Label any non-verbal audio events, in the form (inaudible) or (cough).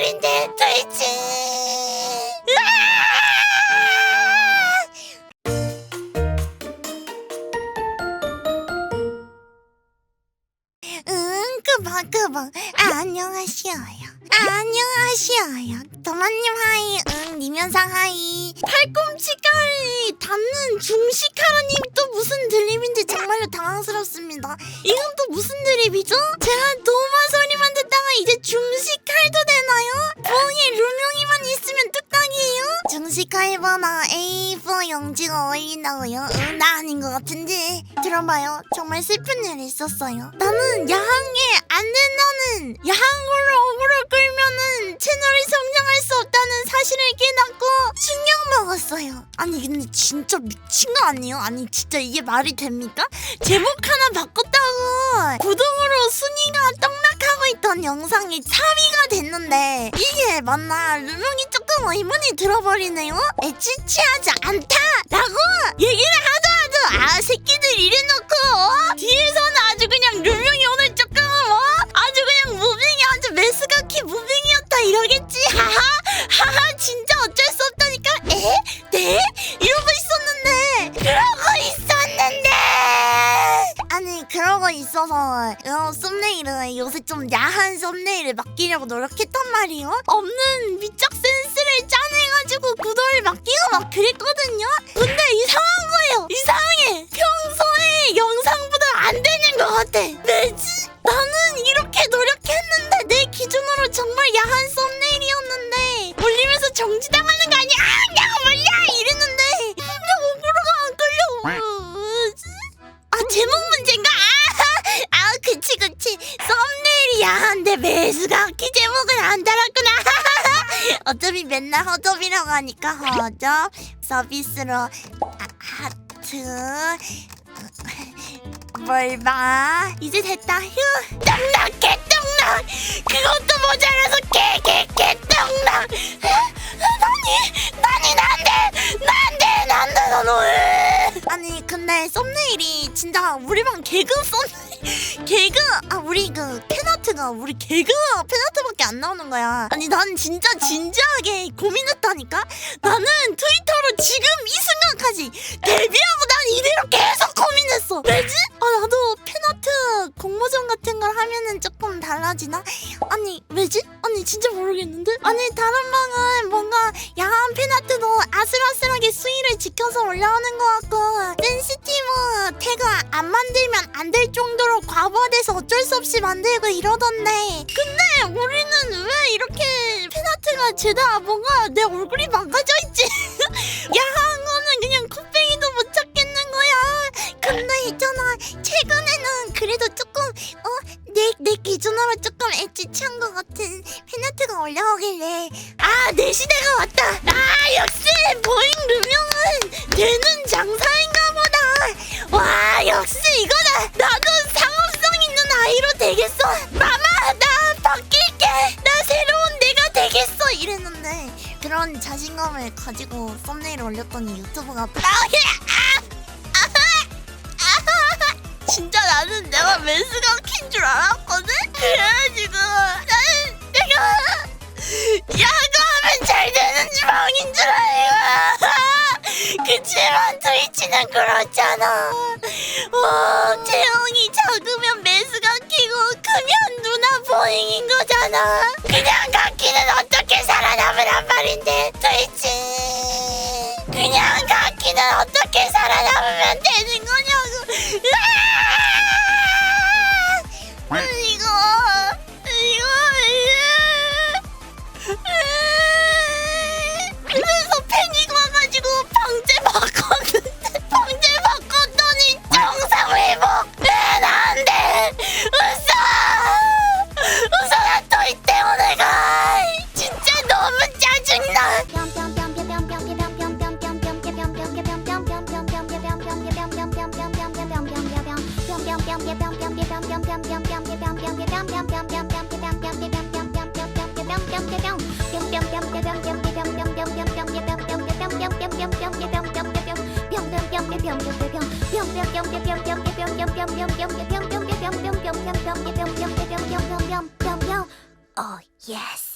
말인데 도대체 응 그만 그만 아, 안녕하시오요. 안녕하시오요. 도마님 하이. 응 니면상 하이. 팔꿈치까지 닿는 중식하라님 또 무슨 드립인지 정말로 당황스럽습니다. 이건 또 무슨 드립이죠? 제가 도 A4 영지가 어울린다고요? 응, 나 아닌 것 같은데 들어봐요 정말 슬픈 일이 있었어요 나는 야항에 안 된다는 야항으로 어그로 끌면은 채널이 성장할 수 없다는 사실을 깨닫고 충격 먹었어요 아니 근데 진짜 미친 거 아니에요? 아니 진짜 이게 말이 됩니까? 제목 하나 영상이 4위가 됐는데 이게 맞나? 루명이 조금 의문이 들어버리네요. 애치치하지 않다라고 얘기를 하 그러고 있어서 이런 썸네일은 요새 좀 야한 썸네일을 맡기려고 노력했단 말이에요. 없는 미적 센스를 짜내가지고 구도를 맡기고 막 그랬거든요. 근데 이상한 거예요. 이상해. 평소에 영상보다 안 되는 것 같아. 왜지? 나는 이렇게 노력했는데 내 기준으로 정말 야한 썸네일이었는데 올리면서 정지당하는 거 아니야? 아, 내가 몰라 이랬는데 근데 오브로가 안 끌려 어차피 맨날 허접이라고 하니까 허접 서비스로 아, 하트 (laughs) 뭘 봐? 이제 됐다. 휴 떡락 개떡락 그것도 모자라서 개개개 떡락 나니? 나니 난데 난데 근데 썸네일이 진짜 우리 방 개그 썸네일 (laughs) 개그 아 우리 그 팬아트가 우리 개그 팬아트밖에 안 나오는 거야 아니 난 진짜 진지하게 고민했다니까 나는 트위터로 지금 이 순간까지 데뷔하고 난 이대로 계속 고민했어 왜지? 아 나도 팬아트 공모전 같은 걸 하면은 조금 달라지나? 아니 왜지? 아니 진짜 모르겠는데? 아니 다른 방은 뭔가 야한 팬아트도 아슬아슬하게 수위를 지켜서 올라오는 것 같고 태그 안 만들면 안 될 정도로 과부하돼서 어쩔 수 없이 만들고 이러던데. 근데 우리는 왜 이렇게 팬아트가 죄다 뭔가 내 얼굴이 망가져 있지? (laughs) 야한 거는 그냥 코빼기도 못 찾겠는 거야. 근데 있잖아 최근에는 그래도 조금 어 내 내 기준으로 조금 찬것 같은 팬아트가 올라오길래 아 내 시대가 왔다. 아 역시 보잉 루명은 되는 자신감을 가지고 썸네일을 올렸더니 유튜브가 아, 진짜 나는 내가 매스가 킨줄 알았거든? 그래가지고 나는 내가 야구하면 잘 되는 주방인 줄 알고. 그치만 트위치는 그렇잖아. 어, 체형이 작으면 매스가 키고 크면 누나 보잉인 거잖아. 그냥 말인데 트위치 그냥 가키는 어떻게 살아남으면 되는 거냐고 으아! Oh yes